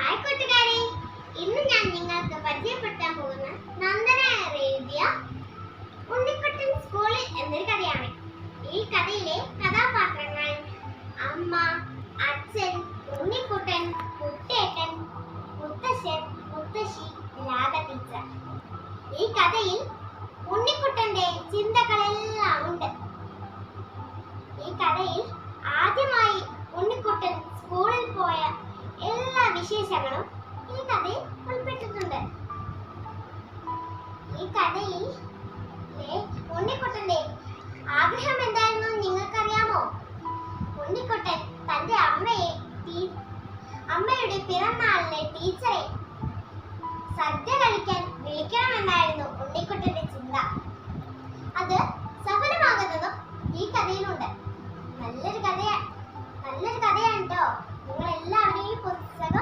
Hi കൂട്ടുകാരെ. ഇന്ന് ഞാൻ നിങ്ങൾക്ക് പരിചയപ്പെടുത്താൻ പോകുന്ന നന്ദന എഴുതിയ ഉണ്ണിക്കുട്ടൻ സ്കൂളിൽ എന്നൊരു കഥയാണ്. ഈ കഥയിലെ കഥാപാത്രങ്ങൾ അമ്മ അച്ഛൻ ഉണ്ണിക്കുട്ടൻ കുട്ടേട്ടൻ മുത്തശ്ശൻ മുത്തശ്ശി രാധ ടീച്ചർ. ഈ കഥയിൽ ഉണ്ണിക്കുട്ടന്റെ ചിന്തകളെല്ലാം ഉണ്ട്. ഈ കഥയിൽ സവിശേഷങ്ങളും ഈ കഥയിൽ ഉൾപ്പെട്ടിട്ടുണ്ട്. ഈ കഥയിൽ ഉണ്ണിക്കുട്ടന്റെ ആഗ്രഹം എന്തായിരുന്നു നിങ്ങൾക്കറിയാമോ? ഉണ്ണിക്കുട്ടൻ തന്റെ അമ്മയെ അമ്മയുടെ പിറന്നാളിന് ടീച്ചറെ സദ്യ കഴിക്കാൻ വിളിക്കണമെന്നായിരുന്നു ഉണ്ണിക്കുട്ടന്റെ ചിന്ത. അത് സഫലമാകുന്നതും ഈ കഥയിലുണ്ട്. നല്ലൊരു കഥയാ നല്ലൊരു കഥയാണ് കേട്ടോ നിങ്ങൾ എല്ലാവരും ഈ പുസ്തകം